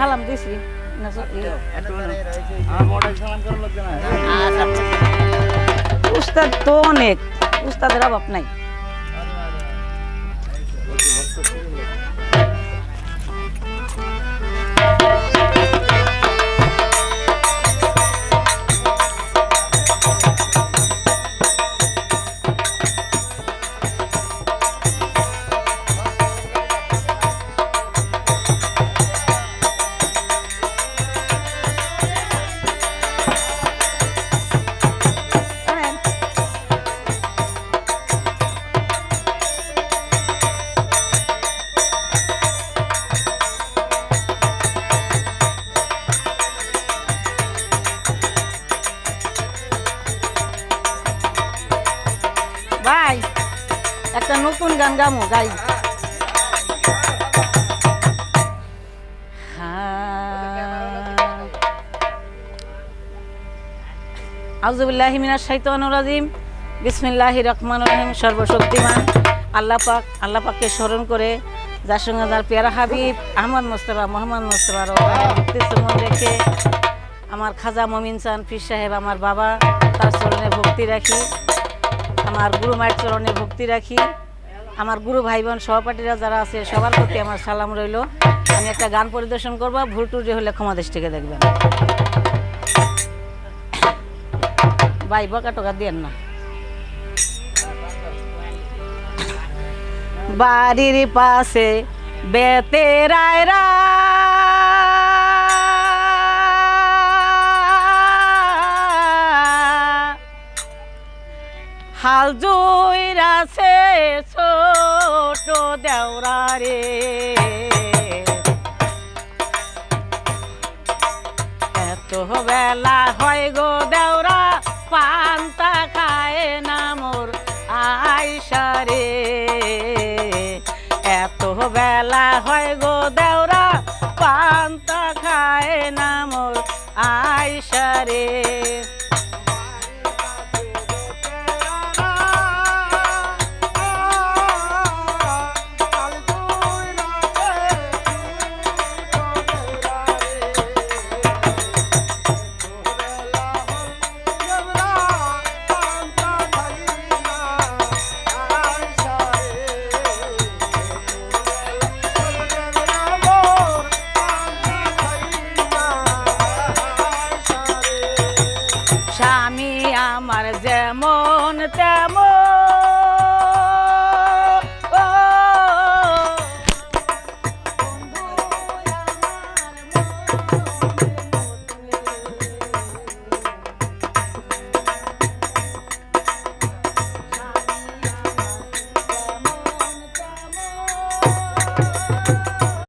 সালাম দিছি। লাগবে না উস্তাদ তো অনেক। উস্তাদের অভাব নাই। ভাই একটা নতুন গান গামো, গাই। আউজুবিল্লাহি মিনাশ শাইতানির রাজিম। বিসমিল্লাহির রহমানির রহিম, সর্বশক্তিমান। আল্লাহ পাক, আল্লাহ পাককে স্মরণ করে, যার সঙ্গে যার পেয়ারা হাবিব, আহমদ মোস্তফা, মোহাম্মদ মোস্তফা মুক্তিসমন রেখে, আমার খাজা মমিন চান পীর সাহেব, আমার বাবা, তার চরণে ভক্তি রাখি। আমার গুরু মায়ের চরণে ভক্তি রাখি। আমার গুরু ভাই বোন সহপাঠীরা যারা আছে, সবার প্রতি আমার সালাম রইল। আমি একটা গান পরিদর্শন করব, ভুল টুটি হলে ক্ষমা দৃষ্টিকে দেখবেন। ভাই, বকা টকা দিয়েন না। বাড়ির পাশে বেতে রায়রা হাল জুইরাছে ছোট দেওরা রে। এত বেলা হয় গো দেওরা, পান্তা খায় না মোর আয়সা রে। এত বেলা হয় গো দেওরা, পান্তা খায় না মোর আয়সা রে। তেমন